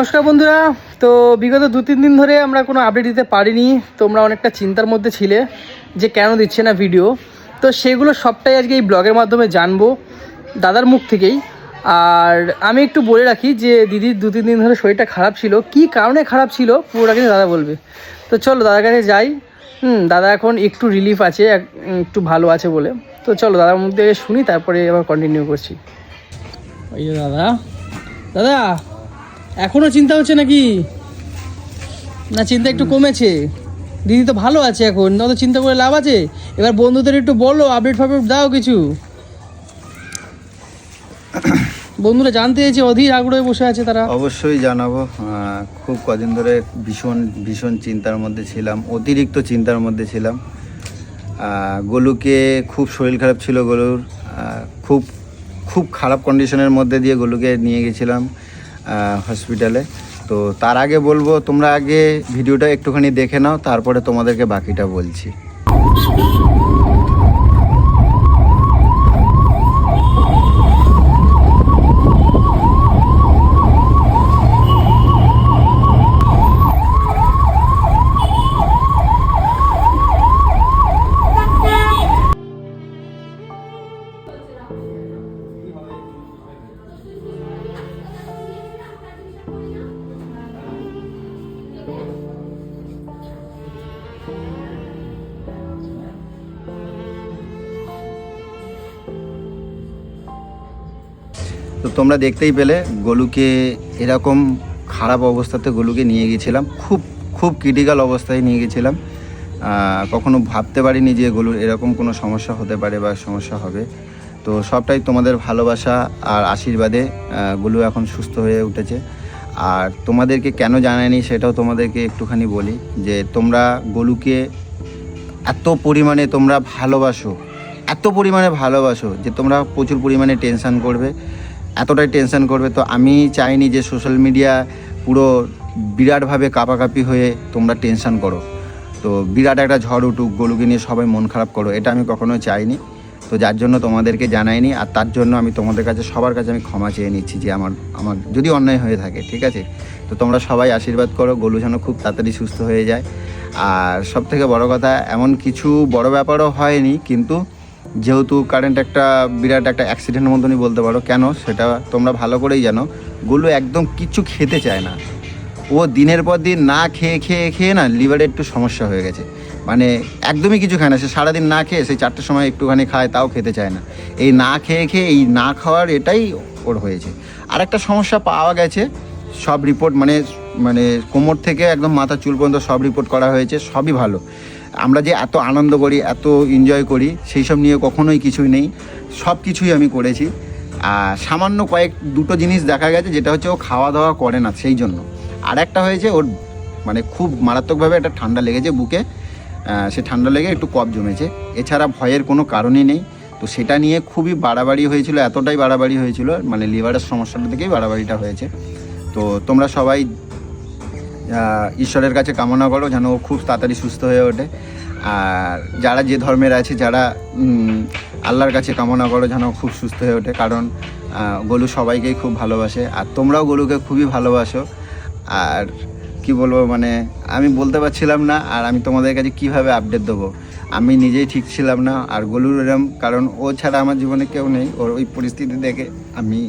নমস্কার বন্ধুরা। তো বিগত দু তিন দিন ধরে আমরা কোনো আপডেট দিতে পারিনি। তোমরা অনেকটা চিন্তার মধ্যে ছিলে যে কেন দিচ্ছে না ভিডিও তো সেগুলো সবটাই আজকে এই ব্লগের মাধ্যমে জানব দাদার মুখ থেকেই। আর আমি একটু বলে রাখি যে দিদির দু তিন দিন ধরে শরীরটা খারাপ ছিল। কি কারণে খারাপ ছিল পুরোটা কিন্তু দাদা বলবে। তো চলো দাদার কাছে যাই। হুম, দাদা এখন একটু রিলিফ আছে একটু ভালো আছে বলে। তো চলো দাদার মুখ থেকে শুনি, তারপরে আবার কন্টিনিউ করছি। ওই দাদা। দাদা এখনও চিন্তা হচ্ছে নাকি? না চিন্তা একটু কমেছে। দিদি তো ভালো আছে এখন অত চিন্তা করে লাভ আছে? এবার বন্ধুদের একটু বলো আপডেট ফাপডেট দাও কিছু। বন্ধুরা জানতে চেয়েছে অধীর আগ্রহে বসে আছে তারা। অবশ্যই জানাব। খুব কদিন ধরে ভীষণ ভীষণ চিন্তার মধ্যে ছিলাম অতিরিক্ত চিন্তার মধ্যে ছিলাম। গোলুকে খুব শরীর খারাপ ছিল গোলুর খুব খুব খারাপ কন্ডিশনের মধ্যে দিয়ে গোলুকে নিয়ে গেছিলাম। হসপিটালে তো তার আগে বলব, তোমরা আগে ভিডিওটা একটুখানি দেখে নাও, তারপরে তোমাদেরকে বাকিটা বলছি। তো তোমরা দেখতেই পেলে গলুকে এরকম খারাপ অবস্থাতে গলুকে নিয়ে গেছিলাম। খুব খুব ক্রিটিক্যাল অবস্থায় নিয়ে গেছিলাম। কখনো ভাবতে পারিনি যে গলুর এরকম কোনো সমস্যা হতে পারে বা সমস্যা হবে। তো সবটাই তোমাদের ভালোবাসা আর আশীর্বাদে গলু এখন সুস্থ হয়ে উঠেছে। আর তোমাদেরকে কেন জানায়নি সেটাও তোমাদেরকে একটুখানি বলি যে তোমরা গলুকে এত পরিমাণে তোমরা ভালোবাসো, এত পরিমাণে ভালোবাসো যে তোমরা প্রচুর পরিমাণে টেনশন করবে। এতটাই টেনশন করবে। তো আমি চাইনি যে সোশ্যাল মিডিয়া পুরো বিরাটভাবে কাপাকাপি হয়ে তোমরা টেনশন করো। তো বিরাট একটা ঝড় উঠুক গলুকে নিয়ে সবাই মন খারাপ করো, এটা আমি কখনো চাইনি। তো যার জন্য তোমাদেরকে জানাইনি, আর তার জন্য আমি তোমাদের কাছে, সবার কাছে আমি ক্ষমা চেয়ে নিচ্ছি যে আমার আমার যদি অন্যায় হয়ে থাকে, ঠিক আছে? তো তোমরা সবাই আশীর্বাদ করো গলু যেন খুব তাড়াতাড়ি সুস্থ হয়ে যায়। আর সব থেকে বড় কথা, এমন কিছু বড় ব্যাপারও হয়নি, কিন্তু যেহেতু কারেন্ট একটা বিরাট একটা অ্যাক্সিডেন্টের মতনই বলতে পারো। কেন? সেটা তোমরা ভালো করেই জানো। গুলো একদম কিচ্ছু খেতে চায় না। ও দিনের পর দিন না খেয়ে খেয়ে খেয়ে না লিভারে একটু সমস্যা হয়ে গেছে। মানে একদমই কিছু খায় না। সে সারাদিন না খেয়ে সেই চারটের সময় একটুখানি খায়, তাও খেতে চায় না। এই না খেয়ে খেয়ে এই না খাওয়ার এটাই ওর হয়েছে। আর একটা সমস্যা পাওয়া গেছে, সব রিপোর্ট মানে মানে কোমর থেকে একদম মাথা চুল পর্যন্ত সব রিপোর্ট করা হয়েছে, সবই ভালো। আমরা যে এত আনন্দ করি, এত এনজয় করি, সেই সব নিয়ে কখনোই কিছুই নেই। সব কিছুই আমি করেছি। আর সামান্য কয়েক, দুটো জিনিস দেখা গেছে যেটা হচ্ছে ও খাওয়া দাওয়া করে না সেই জন্য। আর একটা হয়েছে ওর মানে খুব মারাত্মকভাবে একটা ঠান্ডা লেগেছে বুকে। সে ঠান্ডা লেগে একটু কফ জমেছে। এছাড়া ভয়ের কোনো কারণই নেই। তো সেটা নিয়ে খুবই বাড়াবাড়ি হয়েছিল, এতটাই বাড়াবাড়ি হয়েছিল মানে লিভারের সমস্যাটা থেকেই বাড়াবাড়িটা হয়েছে। তো তোমরা সবাই ঈশ্বরের কাছে কামনা করো যেন ও খুব তাড়াতাড়ি সুস্থ হয়ে ওঠে। আর যারা যে ধর্মের আছে, যারা আল্লাহর কাছে কামনা করো যেন খুব সুস্থ হয়ে ওঠে। কারণ গলু সবাইকেই খুব ভালোবাসে আর তোমরাও গলুকে খুবই ভালোবাসো। আর কি বলব মানে আমি বলতে পারছিলাম না আর আমি তোমাদের কাছে কীভাবে আপডেট দেবো। আমি নিজেই ঠিক ছিলাম না আর গলুর এরম, কারণ ও ছাড়া আমার জীবনে কেউ নেই। ওর ওই পরিস্থিতি দেখে আমি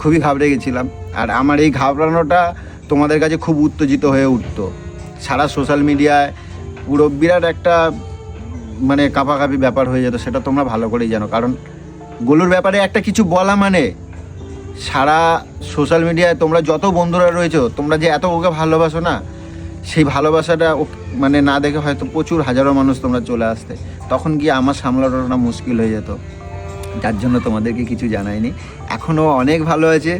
খুবই ঘাবড়ে গেছিলাম। আর আমার এই ঘাবড়ানোটা তোমাদের কাছে খুব উত্তেজিত হয়ে উঠতো। সারা সোশ্যাল মিডিয়ায় পুরো বিরাট একটা মানে কাপাকাপি ব্যাপার হয়ে যেত, সেটা তোমরা ভালো করেই জানো। কারণ গোলুর ব্যাপারে একটা কিছু বলা মানে সারা সোশ্যাল মিডিয়ায় তোমরা যত বন্ধুরা রয়েছো, তোমরা যে এত ওকে ভালোবাসো না, সেই ভালোবাসাটা মানে না দেখে হয়তো প্রচুর হাজারো মানুষ তোমরা চলে আসতে। তখন গিয়ে আমার সামলানোটা মুশকিল হয়ে যেত। যার জন্য তোমাদেরকে কিছু জানাইনি। এখনও অনেক ভালো আছে,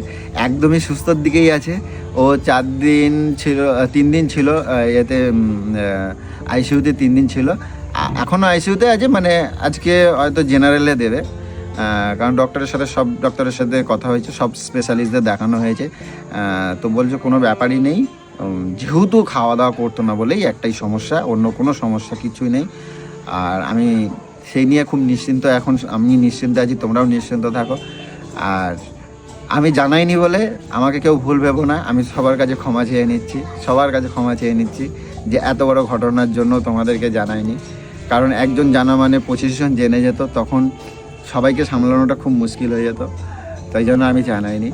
একদমই সুস্থর দিকেই আছে। ও চার দিন ছিল তিন দিন ছিল এতে আইসিইউতে তিন দিন ছিল। এখনও আইসিইউতে আছে মানে আজকে হয়তো জেনারেলে দেবে। কারণ ডক্টরের সাথে সব ডক্টরের সাথে কথা হয়েছে, সব স্পেশালিস্টদের দেখানো হয়েছে। তো বলছে কোনো ব্যাপারই নেই। যেহেতু খাওয়া দাওয়া করতো না বলেই একটাই সমস্যা, অন্য কোনো সমস্যা কিছুই নেই। আর আমি সেই নিয়ে খুব নিশ্চিন্ত, এখন আমি নিশ্চিন্ত আছি, তোমরাও নিশ্চিন্ত থাকো। আর আমি জানাইনি বলে আমাকে কেউ ভুল ভেবো না, আমি সবার কাছে ক্ষমা চেয়ে নিচ্ছি, সবার কাছে ক্ষমা চেয়ে নিচ্ছি যে এত বড় ঘটনার জন্য তোমাদেরকে জানাইনি। কারণ একজন জানা মানে পঁচিশ জন জেনে যেত, তখন সবাইকে সামলানোটা খুব মুশকিল হয়ে যেত, তাই জন্য আমি জানাইনি।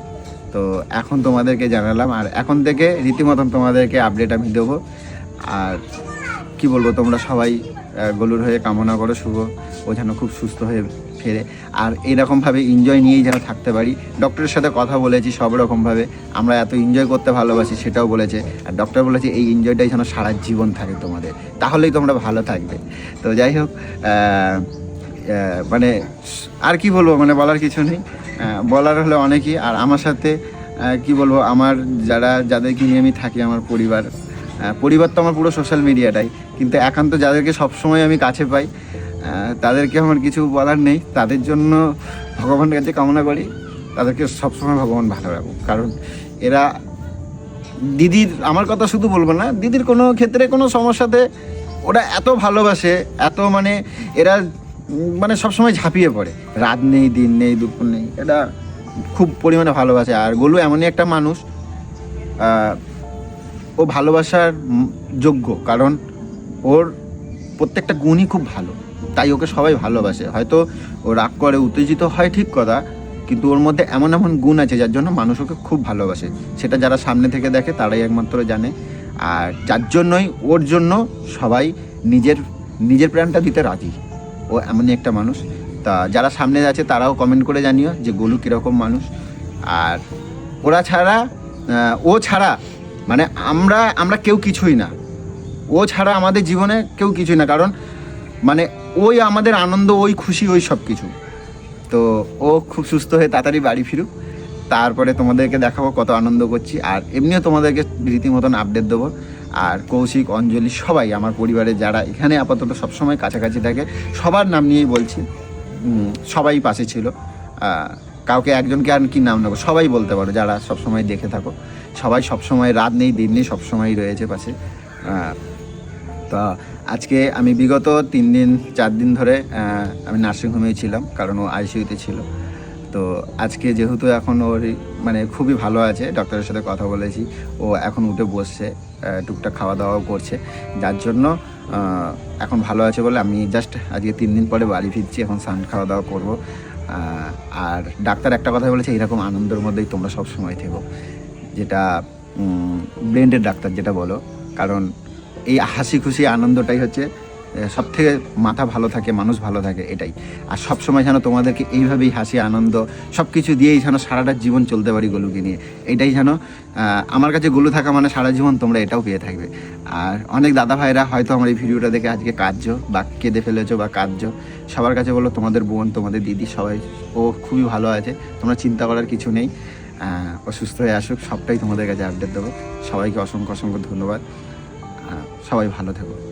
তো এখন তোমাদেরকে জানালাম, আর এখন থেকে রীতিমতন তোমাদেরকে আপডেট আমি দেবো। আর কি বলব, তোমরা সবাই গলুর হয়ে কামনা করো, শুভ, ও যেন খুব সুস্থ হয়ে ফেরে। আর এরকমভাবে এনজয় নিয়েই যেন থাকতে পারি ডক্টরের সাথে কথা বলেছি সব রকমভাবে, আমরা এত এনজয় করতে ভালোবাসি সেটাও বলেছে। আর ডক্টর বলেছে, এই এনজয়টাই যেন সারা জীবন থাকে তোমাদের, তাহলেই তোমরা ভালো থাকবে। তো যাই হোক মানে আর কি বলব মানে বলার কিছু নেই। বলার হলে অনেকই, আর আমার সাথে কি বলব, আমার যারা, যাদেরকে নিয়ে আমি থাকি, আমার পরিবার পরিবার তো আমার পুরো সোশ্যাল মিডিয়াটাই কিন্তু একান্ত যাদেরকে সবসময় আমি কাছে পাই তাদেরকে আমার কিছু বলার নেই। তাদের জন্য ভগবানের কাছে কামনা করি। তাদেরকে সবসময় ভগবান ভালো রাখুক। কারণ এরা দিদির, আমার কথা শুধু বলব না, দিদির কোনো ক্ষেত্রে কোনো সমস্যাতে ওরা এত ভালোবাসে, এত মানে এরা মানে সবসময় ঝাঁপিয়ে পড়ে। রাত নেই, দিন নেই, দুপুর নেই এটা খুব পরিমাণে ভালোবাসে। আর গোলু এমনই একটা মানুষ ও ভালোবাসার যোগ্য। কারণ ওর প্রত্যেকটা গুণই খুব ভালো। তাই ওকে সবাই ভালোবাসে। হয়তো ও রাগ করে, উত্তেজিত হয়, ঠিক কথা, কিন্তু ওর মধ্যে এমন এমন গুণ আছে যার জন্য মানুষ ওকে খুব ভালোবাসে। সেটা যারা সামনে থেকে দেখে তারাই একমাত্র জানে। আর যার জন্যই, ওর জন্য সবাই নিজের নিজের প্রাণটা দিতে রাজি। ও এমনই একটা মানুষ। তা যারা সামনে আছে তারাও কমেন্ট করে জানিও যে গোলু কীরকম মানুষ। আর ওরা ছাড়া ও ছাড়া মানে আমরা আমরা কেউ কিছুই না। ও ছাড়া আমাদের জীবনে কেউ কিছুই না। কারণ মানে ওই আমাদের আনন্দ, ওই খুশি, ওই সব কিছু তো ও খুব সুস্থ হয়ে তাড়াতাড়ি বাড়ি ফিরুক। তারপরে তোমাদেরকে দেখাবো কত আনন্দ করছি। আর এমনিও তোমাদেরকে রীতিমতন আপডেট দেবো। আর কৌশিক, অঞ্জলি সবাই, আমার পরিবারের যারা এখানে আপাতত সবসময় কাছাকাছি থাকে, সবার নাম নিয়েই বলছি। সবাই পাশে ছিল। কাউকে একজনকে আর কি নাম নেব, সবাই বলতে পারো, যারা সবসময় দেখে থাকো। সবাই সবসময়, রাত নেই, দিন নেই সবসময় রয়েছে পাশে। তা আজকে আমি বিগত তিন দিন, চার দিন ধরে আমি নার্সিংহোমেই ছিলাম, কারণ ও আইসিইউতে ছিল। তো আজকে যেহেতু এখন ওর মানে খুবই ভালো আছে ডক্টরের সাথে কথা বলেছি, ও এখন উঠে বসছে টুকটাক খাওয়া দাওয়াও করছে। যার জন্য এখন ভালো আছে বলে আমি জাস্ট আজকে তিন দিন পরে বাড়ি ফিরছি, এখন স্নান খাওয়া দাওয়া করব আর ডাক্তার একটা কথা বলেছে এরকম আনন্দের মধ্যেই তোমরা সব সময় থেকো। যেটা ব্রেন্ডের ডাক্তার যেটা বলো, কারণ এই হাসি খুশি আনন্দটাই হচ্ছে সব থেকে মাথা ভালো থাকে, মানুষ ভালো থাকে, এটাই। আর সব সময় যেন তোমাদেরকে এইভাবেই হাসি, আনন্দ সব কিছু দিয়েই যেন সারাটা জীবন চলতে পারি গলুকে নিয়ে। এটাই যেন আমার কাছে গলু থাকা মানে সারা জীবন তোমরা এটাও পেয়ে থাকবে। আর অনেক দাদা ভাইরা হয়তো আমার এই ভিডিওটা দেখে আজকে কাঁদছো বা কেঁদে ফেলেছো বা কাঁদছো। সবার কাছে বলো, তোমাদের বোন, তোমাদের দিদি সবাই, ও খুবই ভালো আছে, তোমরা চিন্তা করার কিছু নেই। অসুস্থ হয়ে আসুক, সবটাই তোমাদের কাছে আপডেট দেবো। সবাইকে অসংখ্য অসংখ্য ধন্যবাদ। সবাই ভালো থেকো।